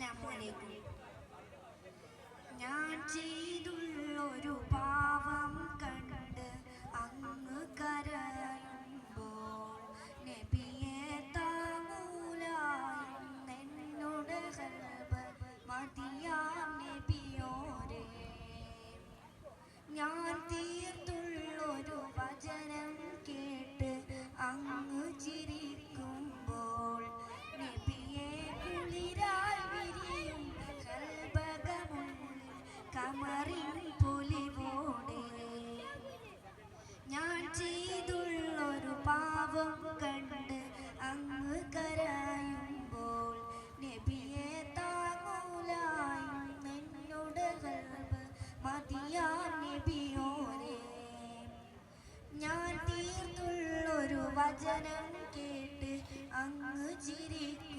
Assalamualaikum. മറിപ്പൊലിവോടെ ഞാൻ ചെയ്തുള്ളൊരു പാപം കണ്ട് അങ്ങ് കരയുമ്പോൾ നബിയെ താങ്ങൂലായും നിന്നോട് കൽവ് മതിയാ നബിയോരെ. ഞാൻ തീർത്തുള്ളൊരു വചനം കേട്ട് അങ്ങ് ചിരിക്കും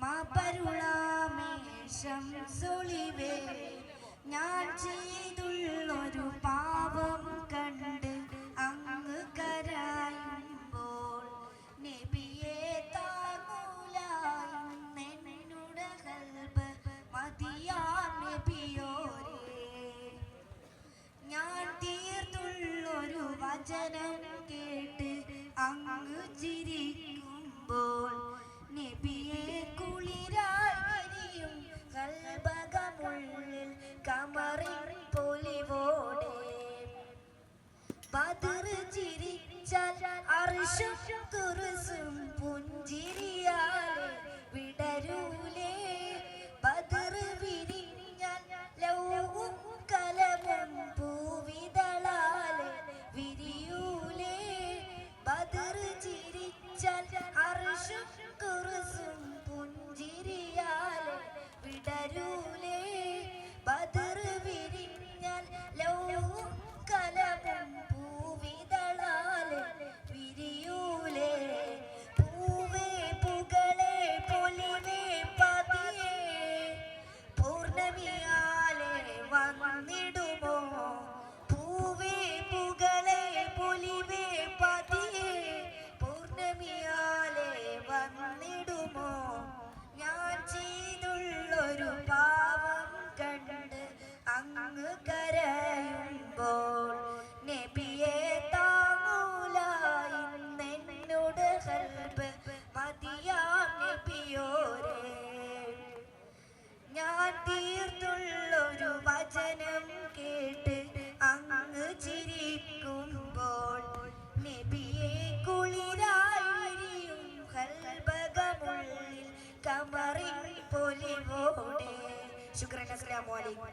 മാപ്പരുളാമേ ശംസൊളിവേ ഞാൻ ചെയ്യ അങ്ങ് ചിരിക്കുമ്പോൾ നബിയെ കുളിരാരിയും കൽബകമുള്ളിൽ കമറിൻ പൊലിവോടെ. പതിർ ചിരിച്ചാൽ അറിശു شكرا السلام عليكم